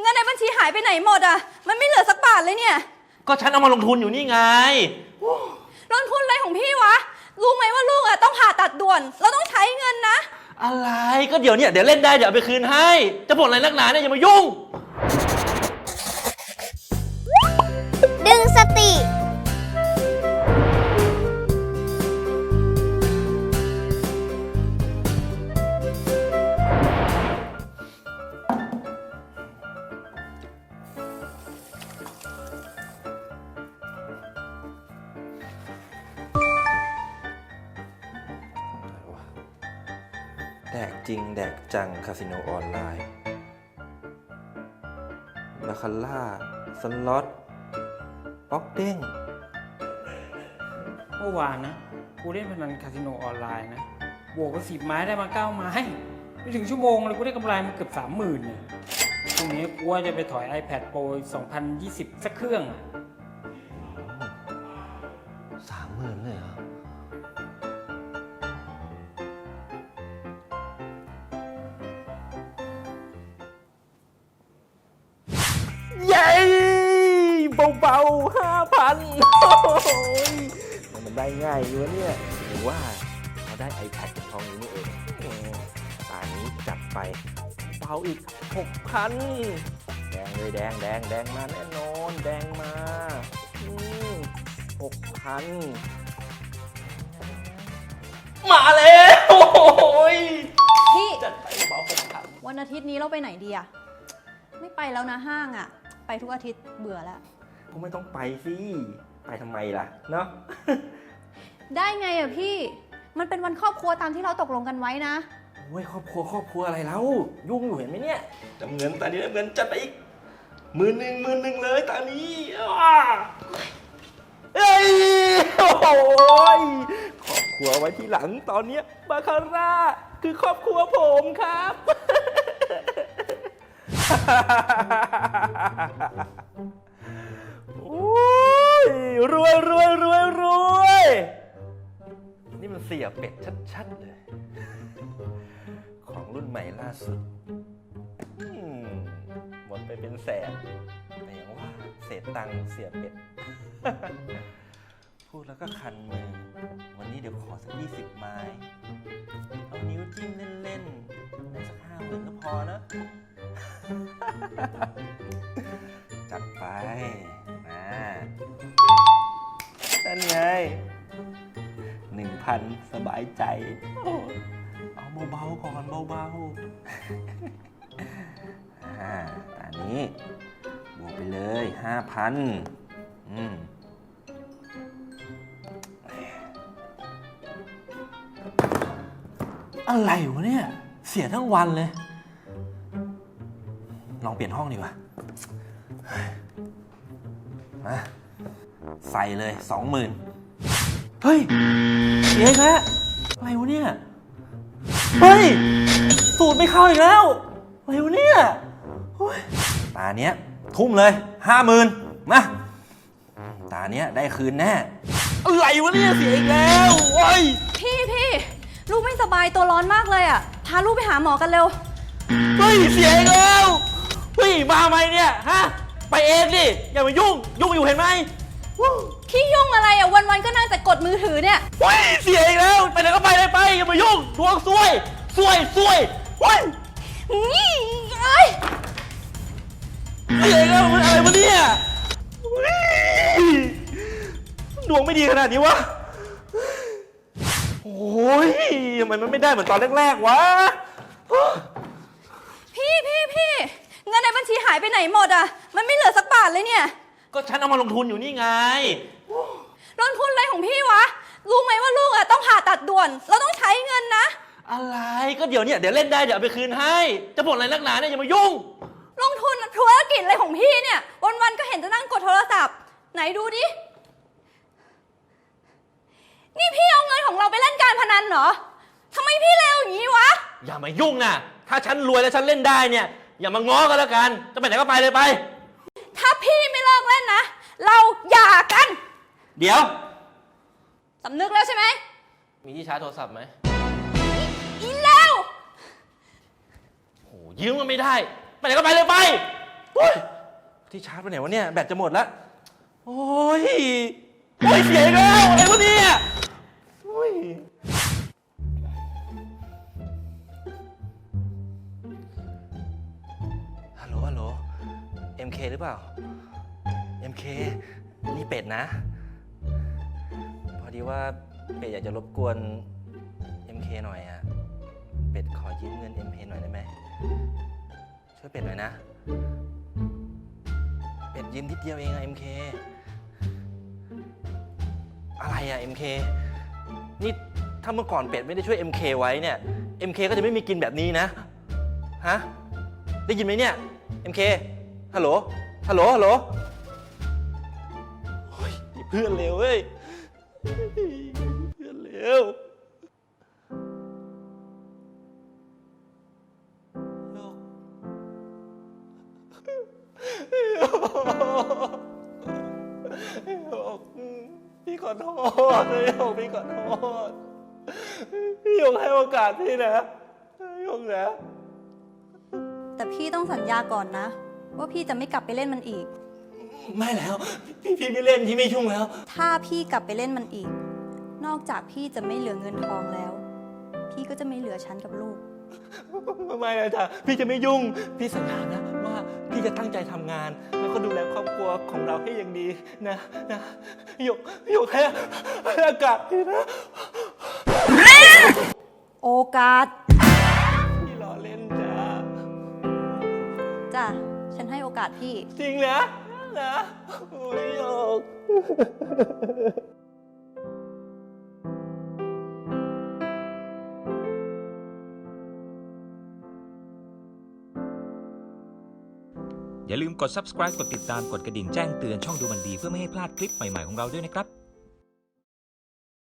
เงินในบัญชีหายไปไหนหมดอะ มันไม่เหลือสักบาทเลยเนี่ย ก็ฉันเอามาลงทุนอยู่นี่ไง ลงทุนอะไรของพี่วะ รู้ไหมว่าลูกอะต้องผ่าตัดด่วน เราต้องใช้เงินนะ อะไรก็เดี๋ยวเนี่ยเดี๋ยวเล่นได้เดี๋ยวเอาไปคืนให้ จะบ่นอะไรนักหนาเนี่ยอย่ามายุ่ง ดึงสติ แดกจริงแดกจังคาสิโนออนไลน์บาคาร่าสล็อตป๊อกเด้งเมื่อวานนะ กูเล่นพนันคาสิโนออนไลน์นะ บวกไปสิบไม้ได้มาเก้าไม้ไม่ถึงชั่วโมงเลยกูได้กำไรมาเกือบสามหมื่นเนี่ยพรุ่งนี้กูว่าจะไปถอย iPad Pro 2020 สักเครื่อง เบาๆห้าพันมันได้ง่ายอยู่วะเนี่ยหรือว่าเขาได้ iPad กับทองนี้นี่เองอืมตานี้จัดไปเบาอีกหกพันแดงเลยแดงแดงแดงมาแน่นอนแดงมาหกพันมาแล้วโอ้ยพี่จัดไปเบาหกพันวันอาทิตย์นี้เราไปไหนดีอะไม่ไปแล้วนะห้างอะไปทุกอาทิตย์เบื่อแล้ว ก็ไม่ต้องไปสิ ไปทำไมล่ะ เนาะ ได้ไงอะพี่ มันเป็นวันครอบครัวตามที่เราตกลงกันไว้นะ โอ้ยครอบครัวครอบครัวอะไรแล้ว ยุ่งอยู่เห็นไหมเนี่ยจำเงินตานี้จำเงินจัดไปอีกหมื่นหนึ่งหมื่นหนึ่งเลยตานี้อ้าเอ้ยโอ้ยครอบครัวไว้ที่หลังตอนเนี้ยบาคาร่าคือครอบครัวผมครับโอ้ย รวยรวยรวยรวยนี่มันเสียเป็ดชัดๆเลย ของรุ่นใหม่ล่าสุดอืมหมดไปเป็นแสนแต่อย่างว่าเศษตังค์เสียเป็ด พูดแล้วก็คันมือ วันนี้เดี๋ยวขอสักยี่สิบไม้ เอานิ้วจิ้มเล่นๆได้สักห้าหมื่นก็พอนะ จัดไป หนึ่งพันสบายใจโอ้เอาเบาๆก่อนเบาๆอ่าอันนี้ บวกไปเลยห้าพันอืมอะไรวะเนี่ย เสียทั้งวันเลย ลองเปลี่ยนห้องดีกว่ามาใส่เลยสองหมื่น เฮ้ยเสียอีกแล้วอะไรวะเนี่ย เฮ้ย สูตรไม่เข้าอีกแล้วอะไรวะเนี่ยโอ้ยตาเนี้ยทุ่มเลยห้าหมื่นมาตาเนี้ยได้คืนแน่ อะไรวะเนี่ยเสียอีกแล้วโอ้ยพี่พี่ลูกไม่สบายตัวร้อนมากเลยอะพาลูกไปหาหมอกันเร็ว เฮ้ยเสียอีกแล้วเฮ้ยมาไหมเนี่ยฮะไปเองดิอย่ามายุ่ง ยุ่งอยู่เห็นไหมวู้ พี่ยุ่งอะไรอะวันๆก็นั่งแต่กดมือถือเนี่ยเฮ้ยเสียอีกแล้วไปไหนก็ไปเลยไปอย่ามายุ่งดวงซวยซวยซวยเฮ้ยนี่เอ้ยเสียอีกแล้วมันอะไรวะเนี่ยเฮ้ยดวงไม่ดีขนาดนี้วะโอ้ยทำไมมันไม่ได้เหมือนตอนแรกๆวะพี่พี่พี่เงินในบัญชีหายไปไหนหมดอะมันไม่เหลือสักบาทเลยเนี่ย ก็ฉันเอามาลงทุนอยู่นี่ไง ลงทุนอะไรของพี่วะ รู้ไหมว่าลูกอะต้องผ่าตัดด่วน เราต้องใช้เงินนะ อะไรก็เดี๋ยวเนี่ยเดี๋ยวเล่นได้เดี๋ยวเอาไปคืนให้ จะบ่นอะไรนักหนาเนี่ยอย่ามายุ่ง ลงทุนธุรกิจอะไรของพี่เนี่ย วันๆก็เห็นจะนั่งกดโทรศัพท์ ไหนดูดิ นี่พี่เอาเงินของเราไปเล่นการพนันเหรอทำไมพี่เลวอย่างนี้วะ อย่ามายุ่งนะถ้าฉันรวยแล้วฉันเล่นได้เนี่ย อย่ามาง้อกันแล้วกัน จะไปไหนก็ไปเลยไป ถ้าพี่ไม่เลิกเล่นนะ เราหย่ากัน เดี๋ยว สำนึกแล้วใช่ไหมมีที่ชาร์จโทรศัพท์ไหมอีแล้วโอ้ยืมก็ไม่ได้ ไปไหนก็ไปเลยไปโอ๊ยที่ชาร์จไปไหนวะเนี่ย แบตจะหมดแล้ว โอ้ยโอ้ยเสียอีกแล้วอะไรวะเนี่ยโอ้ยฮัลโหลฮัลโหล MK หรือเปล่า MK นี่เป็ดนะพอ ดีว่าเป็ดอยากจะรบกวน MK หน่อยอะเป็ดขอยืมเงิน MK หน่อยได้ไหมช่วยเป็ดหน่อยนะ เป็ดยืมนิดเดียวเองอะ MK อะไรอะ MK นี่ถ้าเมื่อก่อนเป็ดไม่ได้ช่วย MK ไว้เนี่ย MK ก็จะไม่มีกินแบบนี้นะ ฮะ ได้ยินไหมเนี่ย MK ฮัลโหล ฮัลโหล ฮัลโหลโอ้ยเพื่อนเร็วเว้ย เร็วยกพี่ขอโทษยกพี่ขอโทษพี่ยกให้โอกาสพี่นะโยกนะ แต่พี่ต้องสัญญาก่อนนะ ว่าพี่จะไม่กลับไปเล่นมันอีก ไม่แล้ว พี่พี่ไม่เล่นพี่ไม่ยุ่งแล้ว ถ้าพี่กลับไปเล่นมันอีก นอกจากพี่จะไม่เหลือเงินทองแล้ว พี่ก็จะไม่เหลือฉันกับลูก ไม่นะจ๊ะพี่จะไม่ยุ่ง พี่สัญญานะว่าพี่จะตั้งใจทำงาน แล้วก็ดูแลครอบครัวของเราให้อย่างดีนะนะหยกหยกให้ให้อากาศพี่นะ โอกาสพี่รอเล่นจ้าจ้ะฉันให้โอกาสพี่ จริงนะ นะโอ้ยหยกอย่าลืมกด subscribe กดติดตามกดกระดิ่งแจ้งเตือนช่องดูมันดี เพื่อไม่ให้พลาดคลิปใหม่ ๆ ของเราด้วยนะครับ